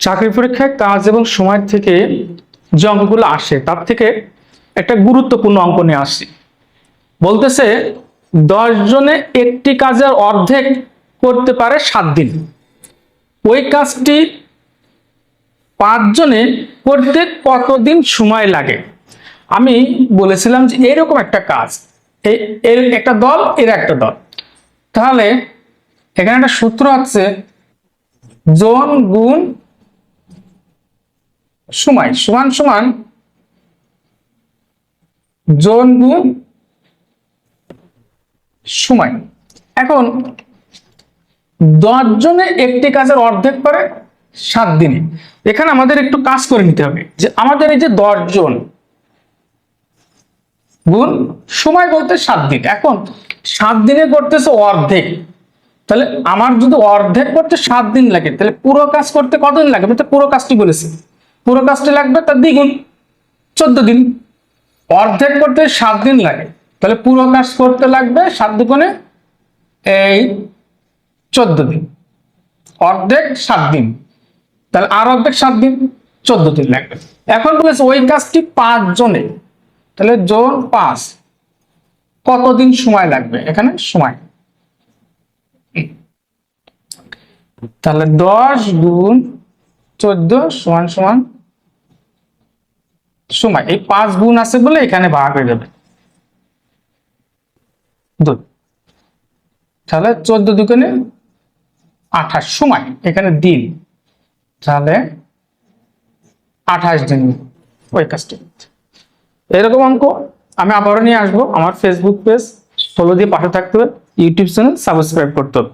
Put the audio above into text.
চাকরি পরীক্ষায় কাজ এবং সময় থেকে যে অঙ্কগুলো আসে, তার থেকে একটা গুরুত্বপূর্ণ অঙ্ক নিয়ে আসছি বলতেছে, দশ জনে একটি কাজের অর্ধেক করতে পারে সাত দিন। ওই কাজটি পাঁচজনে করতে কতদিন সময় লাগে? আমি বলেছিলাম যে এরকম একটা কাজ এর একটা দল, এর একটা দল। তাহলে এখানে একটা সূত্র হচ্ছে জন গুণ সময় সমান সমান জন গুণ সময় এখন দশ জনে একটি কাজের অর্ধেক করে সাত দিনে। এখানে আমাদের একটু কাজ করে নিতে হবে যে আমাদের এই যে দশ জন গুণ সময় বলতে সাত দিন। এখন সাত দিনে করতেছে অর্ধেক। তাহলে আমার যদি অর্ধেক করতে সাত দিন লাগে, তাহলে পুরো কাজ করতে কতদিন লাগে? আমি তো পুরো কাজটি বলেছি। পুরো কাজটি লাগবে তার দ্বিগুণ, চোদ্দ দিন। অর্ধেক করতে সাত দিন লাগে। তাহলে পুরো কাজ করতে লাগবে সাত দুগুণে এই চোদ্দ দিন। অর্ধেক সাত দিন। তাহলে আর অর্ধেক সাত দিন, চোদ্দ দিন লাগবে। এখন বলেছে ওই কাজটি পাঁচ জনে। তাহলে জন পাঁচ। কতদিন সময় লাগবে? এখানে সময়। তাহলে দশ গুণ চোদ্দ সমান সমান সময়। এই পাঁচ গুণ আছে বলে এখানে ভাগ হয়ে যাবে। তাহলে চোদ্দ দুগুণে আঠাশ সময়, এখানে দিন। তাহলে আঠাশ দিন ওই কাজটি। এরকম অঙ্ক, আমি আবারও নিয়ে আসব। আমার ফেসবুক পেজ ফলো দিয়ে পাশে থাকতে হবে। ইউটিউব চ্যানেল সাবস্ক্রাইব করতে হবে।